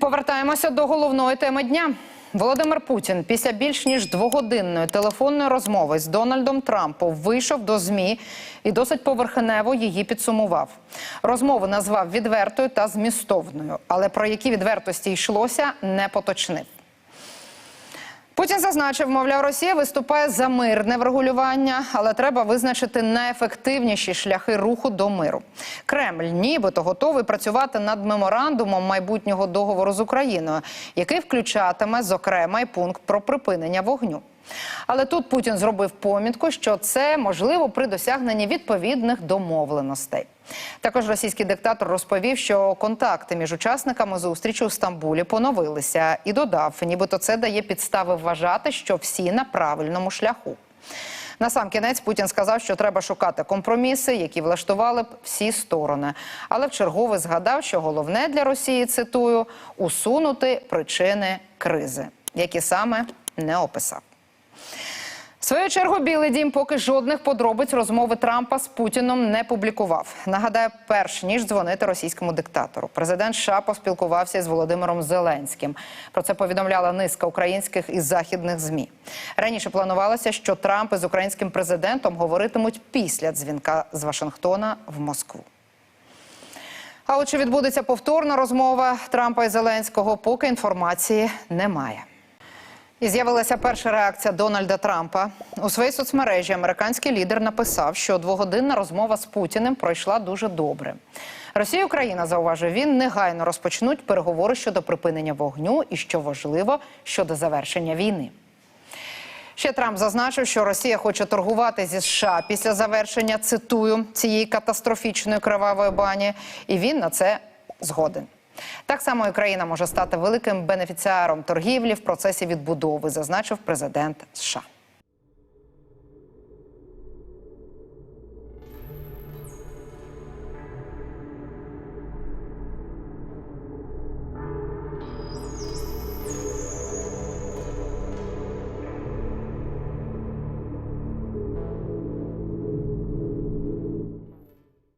Повертаємося до головної теми дня. Володимир Путін після більш ніж двогодинної телефонної розмови з Дональдом Трампом вийшов до змі і досить поверхнево її підсумував. Розмову назвав відвертою та змістовною, але про які відвертості йшлося, не поточнив. Путін зазначив, мовляв, Росія виступає за мирне врегулювання, але треба визначити найефективніші шляхи руху до миру. Кремль нібито готовий працювати над меморандумом майбутнього договору з Україною, який включатиме зокрема й пункт про припинення вогню. Але тут Путін зробив помітку, що це можливо при досягненні відповідних домовленостей. Також російський диктатор розповів, що контакти між учасниками зустрічі у Стамбулі поновилися і додав, нібито це дає підстави вважати, що всі на правильному шляху. На сам кінець Путін сказав, що треба шукати компроміси, які влаштували б всі сторони. Але в чергове згадав, що головне для Росії цитую усунути причини кризи, які саме не описав. В свою чергу Білий Дім поки жодних подробиць розмови Трампа з Путіном не публікував. Нагадаю, перш ніж дзвонити російському диктатору, президент США поспілкувався з Володимиром Зеленським. Про це повідомляла низка українських і західних змі. Раніше планувалося, що Трамп із українським президентом говоритимуть після дзвінка з Вашингтона в Москву. А от чи відбудеться повторна розмова Трампа і Зеленського, поки інформації немає. І з'явилася перша реакція Дональда Трампа. У своїй соцмережі американський лідер написав, що двогодинна розмова з Путіним пройшла дуже добре. Росія Україна, зауважив він, негайно розпочнуть переговори щодо припинення вогню і, що важливо, щодо завершення війни. Ще Трамп зазначив, що Росія хоче торгувати зі США після завершення цитую цієї катастрофічної кривавої бані, і він на це згоден. Так само і Україна може стати великим бенефіціаром торгівлі в процесі відбудови, зазначив президент США.